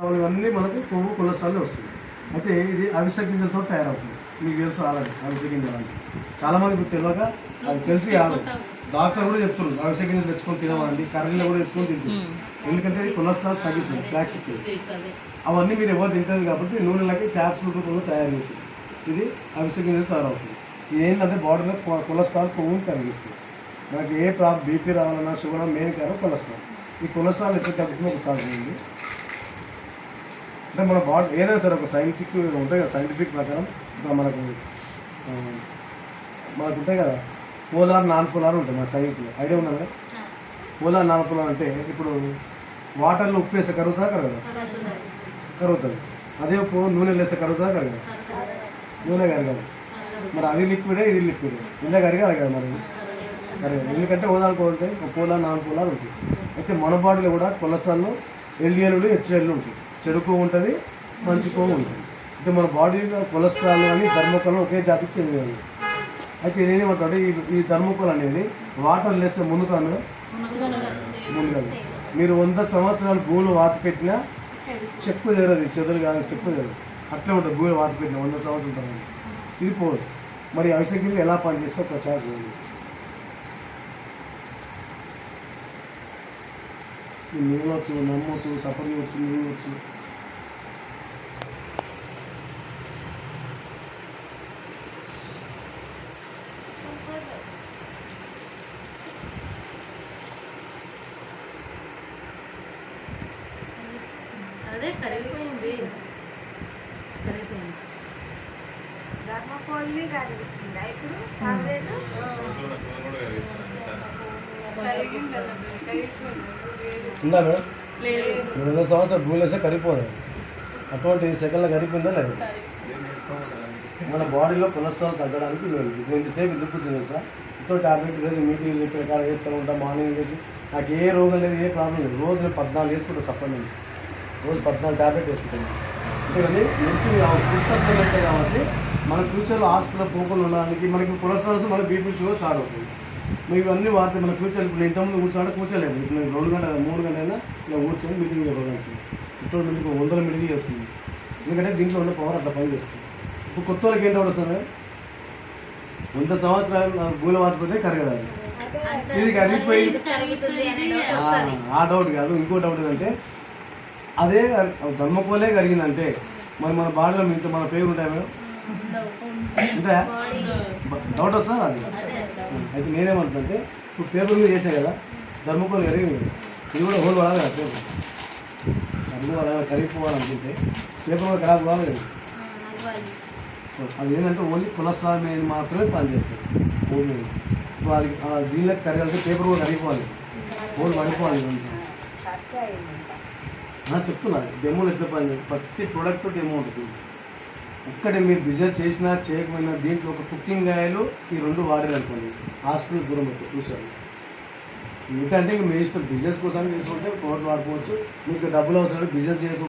ఇవన్నీ మనకు కొవ్వు కొలెస్ట్రాల్ వస్తుంది. అయితే ఇది అవిసె గింజలతో తయారవుతుంది. మీకు తెలుసు ఆల్రెడీ అవిసె గింజలు అంటే. చాలా మందికి తెలియక అది తెలిసి కాదు. డాక్టర్ కూడా చెప్తున్నారు అవిసె గింజలు తెచ్చుకొని తినమండి కర్రీలో కూడా తెచ్చుకొని తింటుంది ఎందుకంటే ఇది కొలెస్ట్రాల్ తగ్గిస్తుంది ఫ్లాక్స్ ఇస్తుంది. అవన్నీ మీరు ఎవరు తింటారు కాబట్టి నూనెలకి క్యాప్సూల్ రూపంలో తయారు చేస్తుంది ఇది అవిసె గింజలు తయారవుతుంది. ఇది ఏంటంటే బాడీలో కొలెస్ట్రాల్ కొవ్వుని కరిగిస్తుంది మనకి ఏ ప్రాబ్లం బీపీ రావాలన్నా షుగర్ మెయిన్ కారణం కొలెస్ట్రాల్. ఈ కొలెస్ట్రాల్ ఎట్లా తగ్గుతుందో ఒకసారి అంటే మన బాడీ ఏదైనా సరే ఒక సైంటిఫిక్ ఉంటాయి కదా సైంటిఫిక్ ప్రకారం ఇంకా మనకు మనకు ఉంటాయి కదా పోలార్ నాన్ పోలార్ ఉంటాయి మన సైన్స్లో ఐడియా ఉందా కదా పోలార్ నాన్ పోలార్ అంటే ఇప్పుడు వాటర్లో ఉప్పు వేస్తే కరుగుతుందా కరగదా? కరుగుతుంది అదే ఉప్పు నూనె వేస్తే కరుగుతుందా కరగదా? నూనె కరగదు. మరి అది లిక్విడే ఇది లిక్విడే ఇలా కరగాలి కదా మరి. కరగదు. ఎందుకంటే ఓదానికి ఉంటాయి పోలార్ నాన్ పోలార్ ఉంటాయి అయితే మన బాడీలో కూడా కొలెస్ట్రాల్ ఎల్డిఎల్ హెచ్ఎల్ ఉంటాయి చెడు కొవ్వు ఉంటుంది మంచి కొవ్వు ఉంటుంది. అయితే మన బాడీలో కొలెస్ట్రాల్ కానీ ధర్మకోలం ఒకే జాతికి చెందినవి అయితే నేనేమంటాడు ఈ ఈ ధర్మకోల్ అనేది వాటర్ లేస్తే మునుగుతాను ముందుగా మీరు వంద సంవత్సరాలు భూమిలో వాత పెట్టినా చెప్పు జరగదు చెదలు కాదు చెప్పు జరగదు. అట్లే ఉంటుంది భూమిలో వాత పెట్టిన వంద సంవత్సరాల తర్వాత. ఇది పోదు. మరి అవిసె ఎలా పనిచేస్తే ఒకసారి చూడండి నీళ్ళు వచ్చు నమ్మవచ్చు సఫర్ వచ్చు నీళ్ళు వచ్చు అదే కరిగిపోయింది. కరిగిపోయింది. ధర్మకోల్ని కరిగించిందా ఇప్పుడు? పర్లేదు ఉందా మేడం? రెండు సంవత్సరాలు భూమిలో వేస్తే కరిగిపోదు. అటువంటి సెకండ్లో కరిగిపోయిందా లేదు? మన బాడీలో కొలెస్ట్రాల్ తగ్గడానికి ఇప్పుడు ఇంతసేపు ఎందుకు సార్ ఇంకో టాబ్లెట్ రోజు మీటింగ్ చెప్పిన కాడ వేస్తూ ఉంటాం మార్నింగ్ చేసి నాకు ఏ రోగం లేదు ఏ ప్రాబ్లం లేదు. రోజు నేను పద్నాలుగు వేసుకుంటా సప్లిమెంట్. రోజు పద్నాలుగు టాబ్లెట్ వేసుకుంటాను. అంతేకాని మెడిసిన్ ఫుడ్ సప్లిమెంట్ కాబట్టి మన ఫ్యూచర్లో హాస్పిటల్ పోకుండా ఉండడానికి మనకి కొలెస్ట్రాల్స్ మన బీపీ షుగర్ స్టార్ట్ అవుతుంది మీరు ఇవన్నీ వాడితే మన ఫ్యూచర్ ఇప్పుడు ఇంతకుముందు కూర్చోంటే కూర్చోలేము. ఇప్పుడు నేను రెండు గంటల మూడు గంటలైనా ఇలా కూర్చొని మీటింగ్ చెప్పగలుగుతాను ఇప్పుడు మీకు వందల మీటింగ్ చేస్తుంది. ఎందుకంటే దీంట్లో ఉన్న పవర్ అట్లా పని చేస్తుంది ఇప్పుడు కొత్త వాళ్ళకి ఏంటో వస్తుంది? వంద సంవత్సరాలు గూల వాటిపోతే కరగదాలి ఇది కరిగిపోయి ఆ, డౌట్ కాదు. ఇంకో డౌట్ ఏంటంటే అదే ధర్మకోలే కరిగిందంటే మరి మన బాడీలో ఇంత మన పేరు ఉంటాయి మేడం ఉంటాయా? డౌట్ వస్తుందా అది అయితే నేనేమంటున్నానంటే ఇప్పుడు పేపర్ మీద చేసినా కదా ధర్మకోలు కరిగింది కదా ఇది కూడా హోల్ పడాలి కదా పేపర్. అది కూడా కరిగిపోవాలనుకుంటే పేపర్ కూడా ఖరాబ్ కావాలి కదా. అది ఏంటంటే ఓన్లీ కొలెస్ట్రాల్ మీద మాత్రమే పనిచేస్తుంది హోల్ మీద. ఇప్పుడు అది ఆ దీనిలోకి కరగాలంటే పేపర్ కూడా కరిగిపోవాలి. హోల్ పడిపోవాలి చెప్తున్నా డెమోలు ఎట్లా పని ప్రతి ప్రోడక్ట్ డెమో ఉంటుంది. ఇక్కడ మీరు బిజినెస్ చేసినా చేయకపోయినా దీంట్లో ఒక కుకింగ్ ఆయిల్ ఈ రెండు వాడారు అనుకోండి. హాస్పిటల్ దూరం వచ్చి ఫ్యూచర్ మిగతా అంటే ఇంకా మీ ఇష్టం బిజినెస్ కోసం తీసుకుంటే ప్రోడక్ట్ వాడుకోవచ్చు. మీకు డబ్బులు అవసరం బిజినెస్ చేయకపోతే